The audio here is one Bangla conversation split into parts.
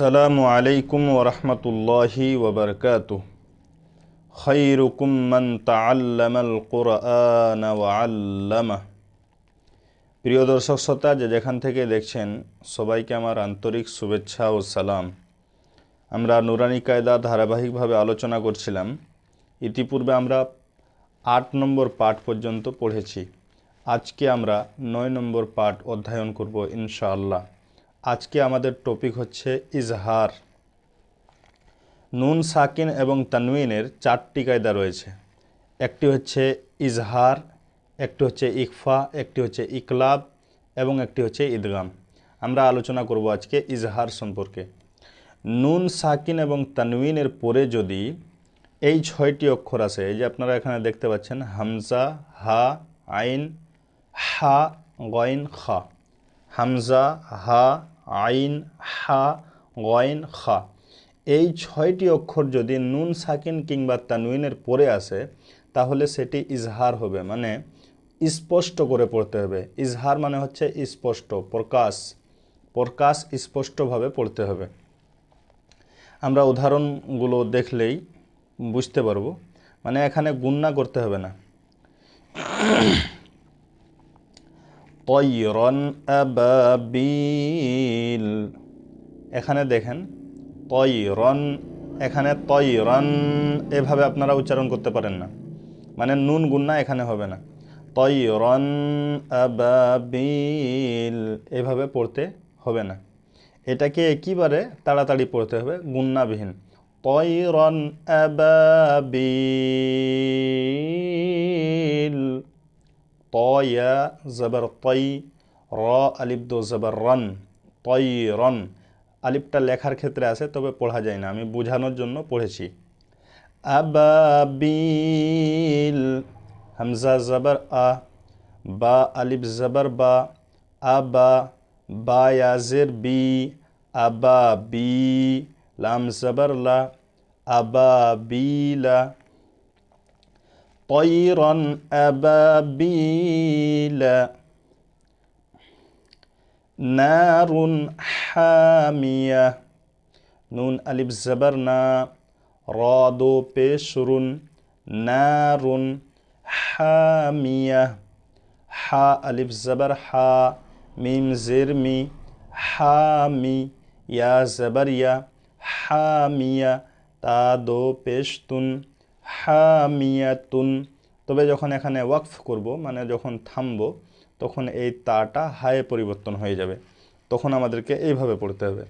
আসসালামু আলাইকুম ওরহমতুল্লাহি ওবরকাতু খৈরুকুম মান তাআল্লামাল কুরআন আল্লামা প্রিয় দর্শক শ্রোতা, যে যেখান থেকে দেখছেন, সবাইকে আমার আন্তরিক শুভেচ্ছা ও সালাম। আমরা নুরানি কায়দা ধারাবাহিকভাবে আলোচনা করছিলাম। ইতিপূর্বে আমরা আট নম্বর পাঠ পর্যন্ত পড়েছি। আজকে আমরা নয় নম্বর পাঠ অধ্যয়ন করব ইনশাআল্লাহ। আজকে আমাদের টপিক হচ্ছে ইজহার। নুন, সাকিন এবং তানউইনের চারটি কায়দা রয়েছে। একটি হচ্ছে ইজহার, একটি হচ্ছে ইকফা, একটি হচ্ছে ইকলাব এবং একটি হচ্ছে ঈদগাম। আমরা আলোচনা করব আজকে ইজহার সম্পর্কে। নুন, সাকিন এবং তানউইনের পরে যদি এই ছয়টি অক্ষর আছে, এই যে আপনারা এখানে দেখতে পাচ্ছেন, হামজা, হা, আইন, হা গইন খা। হামজা, হা আইন, হা গইন খা। এই ছয়টি অক্ষর যদি নুন, সাকিন কিংবা তানউইনের পরে আসে, তাহলে সেটি ইজহার হবে। মানে স্পষ্ট করে পড়তে হবে। ইজহার মানে হচ্ছে স্পষ্ট, প্রকাশ। প্রকাশ স্পষ্টভাবে পড়তে হবে। আমরা উদাহরণগুলো দেখলেই বুঝতে পারব। মানে এখানে গুন্না করতে হবে না। তৈরন আবাবিল এখানে দেখেন তৈরন এখানে তৈরন এভাবে আপনারা উচ্চারণ করতে পারেন না। মানে নুন গুন্না এখানে হবে না। তৈরন আবাবিল এভাবে পড়তে হবে না। এটাকে একেবারে তাড়াতাড়ি পড়তে হবে গুন্নাবিহীন তৈরন আবাবিল তয়া জবর তৈ র আলিফ দো জবর রন তৈ রন আলিফটা লেখার ক্ষেত্রে আছে, তবে পড়া যায় না। আমি বোঝানোর জন্য পড়েছি। আবাবিল, হামজা জবর আ, বা আলিফ জবর বা, আবা বা ইয়াজের বি আবা বি লাম জবর লা আবা বিলা طيرا أبابيل. نار حامية. نون ألف زبرنا. رادو بشر. نار حامية. حا ألف زبر حا. ميم زرمي. حامي. يا زبريا. حامية. تادو بشتن. হামিয়াতুন। তবে যখন এখানে ওয়াকফ করব মানে যখন থামবো, তখন এই তাটা হায়ে পরিবর্তন হয়ে যাবে। তখন আমাদেরকে এইভাবে পড়তে হবে।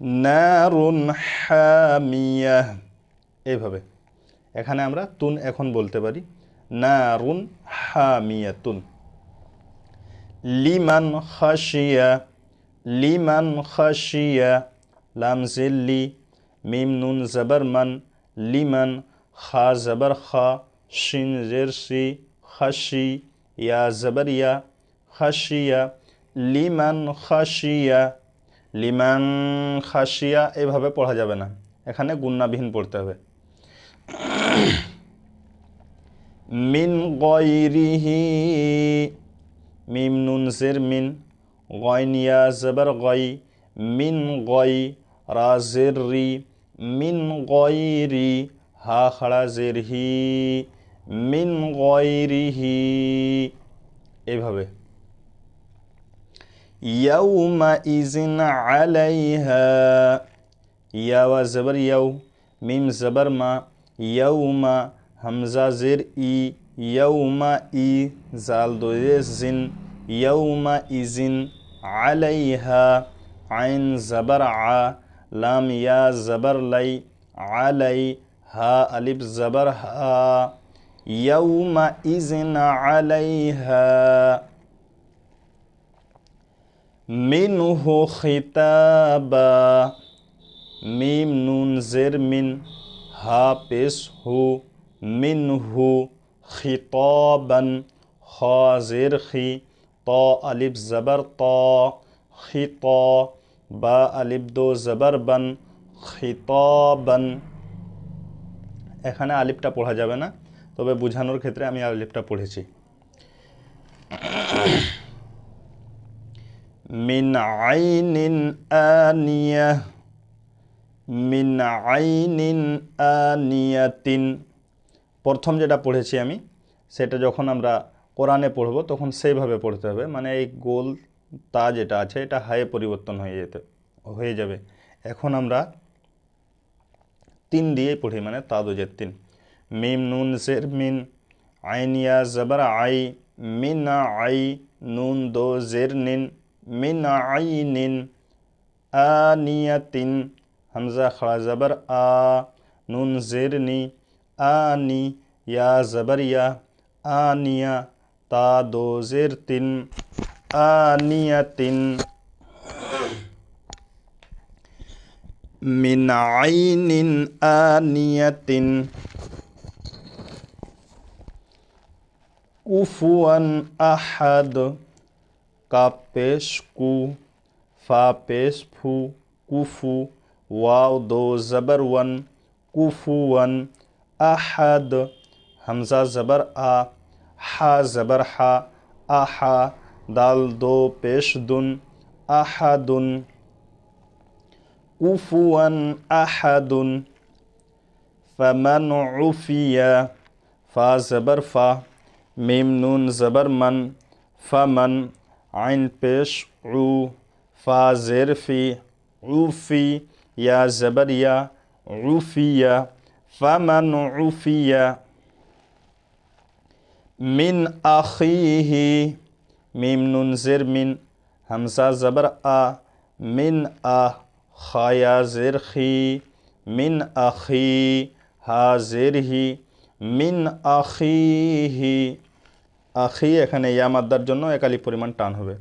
নারুন হামিয়া। এইভাবে। এখানে আমরা তুন এখন বলতে পারি। নারুন হামিয়াতুন। লিমান খাসিয়া লিমান খাসিয়া লামজিল্লি মিম নুন জবরমান। লিমান, খা জবর খা, শিন জের সি খাসি ইয়া জবর ইয়া খাসিয়া লিমান খাসিয়া লিমান খাসিয়া এভাবে পড়া যাবে না। এখানে গুন্নাবিহীন পড়তে হবে। মিন গয়রিহি, মিম নুন জের মিন, গয়ন ইয়া জবর গয়, মিন গয় রাজের রি মিন গয়রি হা খাড়া জেরহি মিন গয়রিহি এভাবে। ইয়াউমা ইজিন আলাইহা ইয়াওয়া জবর ইয়াউ মিম জবর মা ইয়াউমা হামজা জের ই ইয়াউমা ই জাল দোয়ে জিন ইয়াউমা ইজিন আলাইহা আইন জবর আ লাম ইয়া জবর লাই আলাই হা আলিফ জবর হা ইয়াউমা ইজিন আলাইহা মিনহু খিতাবা মিম নুন জের মিন হা পেশ হু মিনহু খিতাবান খ জের খি ত আলিফ জবর ত খিত বা আলিফ দো জবর বান এখানে আলিফটা পড়া যাবে না, তবে বোঝানোর ক্ষেত্রে আমি আলিফটা পড়েছি। মিন আইনিন আনিয়া, মিন আইনিন আনিয়াতিন। প্রথম যেটা পড়েছি আমি, সেটা যখন আমরা কোরআনে পড়ব, তখন সেইভাবে পড়তে হবে। মানে এই গোল তা যেটা আছে, এটা হায়ে পরিবর্তন হয়ে যেতে, হয়ে যাবে। এখন আমরা তিন দিয়ে পড়ি মানে তাদুজের তিন। মিম নুন জের মিন আইনিয়া জবর আই, মিন আই নুন দো জের নিন, মিন আই নিন আনিয়াতিন হামজা খড়া জবর আ নুন জের নি আনি ইয়া জবর ইয়া আনিয়া তা দো জের তিন। আনিয়াতিন মিন আইনিন আনিয়াতিন কুফুয়ান আহাদ কাপ পেশ কু ফা পেশ ফু কুফু ওয়াও দো জবর ওয়ান কুফুয়ান আহাদ হামজা জবর আ دال دو پیش دن أحد كفوا أحد فمن عفي فا زبر فا. ميم نون زبر من. فمن عين پیش عو. فا زیر فی عوفی. یا زبر یا عوفی فمن عفي من أخيه মিম নুন জের মিন হামসা জবর আ মিন আ খায়া জের খি মিন আখি হা জের হি মিন আখিহি আখি এখানে ইয়া মাদ্দার জন্য একালি পরিমাণ টান হবে।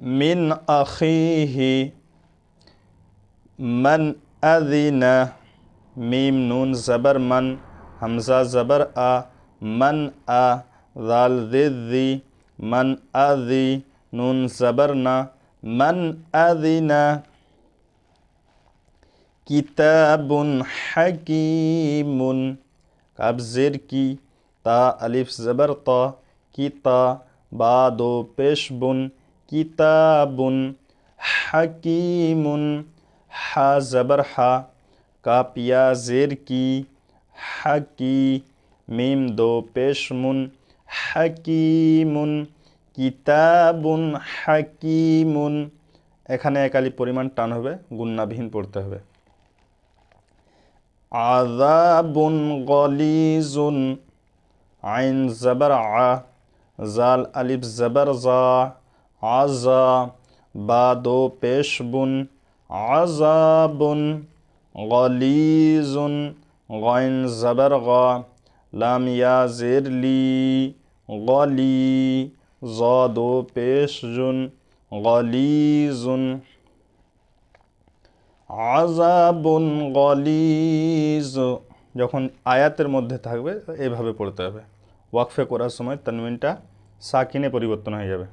মিন আখিহি মান আদিনা মিম নুন জবর মান হামজা জবর আ মান আ দাল দি মান আদি নুন জবর না মান আদিনা কিতাবুন হাকিমুন কাবজের কি তা আলিফ জবর ত কিতা বা দো পেশ বুন কিতাবুন হাকিমুন হা জবর হা কাপিয়া জের কি হাকি মিম দো পেশ মুন হাকিমুন, কিতাবুন হাকিমুন। এখানে একালি পরিমাণ টান হবে গুন্নাবিহীন পড়তে হবে। আজাবুন গলিজুন আইন জবর আ জাল আলিফ জবর জা আজা বা দো পেশ বুন আজাবুন গলিজুন গইন জবর গা লাম ইয়া জের লি। গলি জ দো পেশ জুন গলিজুন আজাবুন গলিজ যখন আয়াতের মধ্যে থাকবে, এভাবে পড়তে হবে। ওয়াকফে করার সময় তানমিনটা সাকিনে পরিবর্তন হয়ে যাবে।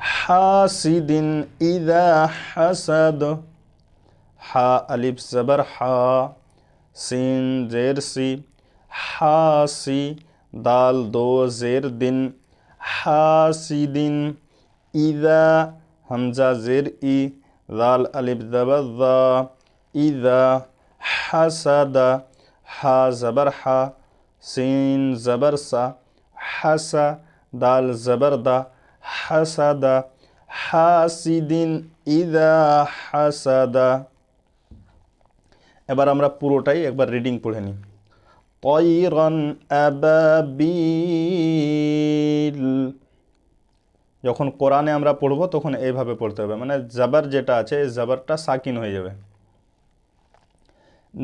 হাসিদিন ইদা হাসাদ। হা আলিফ জবর হা। সিন জের সি হাসি দাল দো জের দিন, হাসিদিন, ইদা হামজা জের ই, দাল আলিফ জবর দা, ইদা, হাসাদা, হা জবর হা, সিন জবর সা, হাসা, দাল জবর দা, হাসাদা, হাসিদিন, ইদা, হাসাদা। এবার আমরা পুরোটাই একবার রিডিং পড়ে নিই। তৈরন আবাবিল যখন কোরআনে আমরা পড়বো তখন এইভাবে পড়তে হবে মানে জাবার যেটা আছে এই জাবারটা সাকিন হয়ে যাবে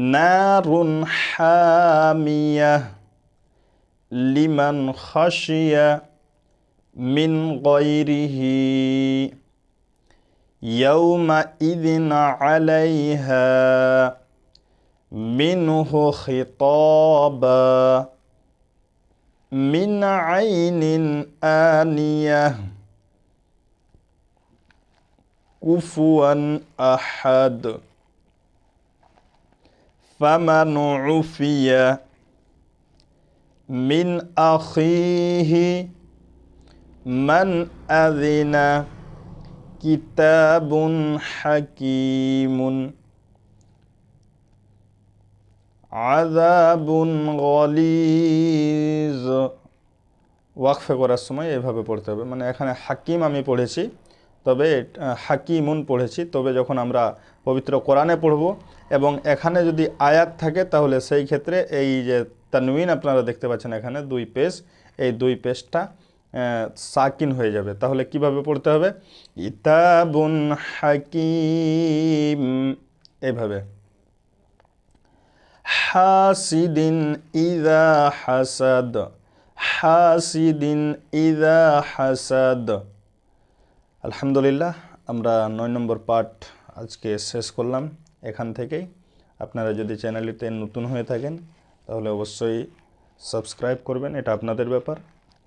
নারুন হামিয়া লিমান খাসিয়া মিন গৈরিহি يومئذ عليها منه خطابا من عين آنية. كفوا أحد. فمن عفي من أخيه. من أذن كتاب حكيم. আযাবুন গলিজ। ওয়াকফে করার সময় এভাবে পড়তে হবে। মানে এখানে হাকিম আমি পড়েছি, তবে হাকিমুন পড়েছি, তবে যখন আমরা পবিত্র কোরআনে পড়ব এবং এখানে যদি আয়াত থাকে, তাহলে সেই ক্ষেত্রে এই যে তানউইন আপনারা দেখতে পাচ্ছেন এখানে দুই পেজ, এই দুই পেজটা সাকিন হয়ে যাবে। তাহলে কীভাবে পড়তে হবে? ইতাবুন হাকিম। এভাবে। হাসিদিন ইদা হাসাদ, হাসিদিন ইদা হাসাদ। আলহামদুলিল্লাহ, আমরা নয় নম্বর পার্ট আজকে শেষ করলাম এখান থেকেই। আপনারা যদি চ্যানেলটিতে নতুন হয়ে থাকেন, তাহলে অবশ্যই সাবস্ক্রাইব করবেন, এটা আপনাদের ব্যাপার।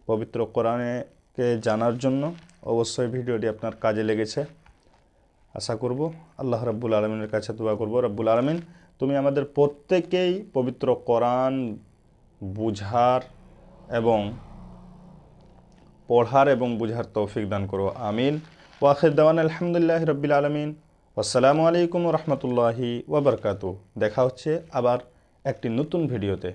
পবিত্র কোরআনেকে জানার জন্য অবশ্যই ভিডিওটি আপনার কাজে লেগেছে। আশা করব আল্লাহ রাব্বুল আলমিনের কাছে দোয়া করব। রাব্বুল আলমিন, তুমি আমাদের প্রত্যেকেই পবিত্র কোরআন বুঝার এবং পড়ার এবং বুঝার তৌফিক দান করো। আমিন। ওয়াখির দেওয়ান আলহামদুলিল্লাহ রব্বিল আলমিন। আসসালামু আলাইকুম রহমতুল্লাহি ওবরকাতু দেখা হচ্ছে আবার একটি নতুন ভিডিওতে।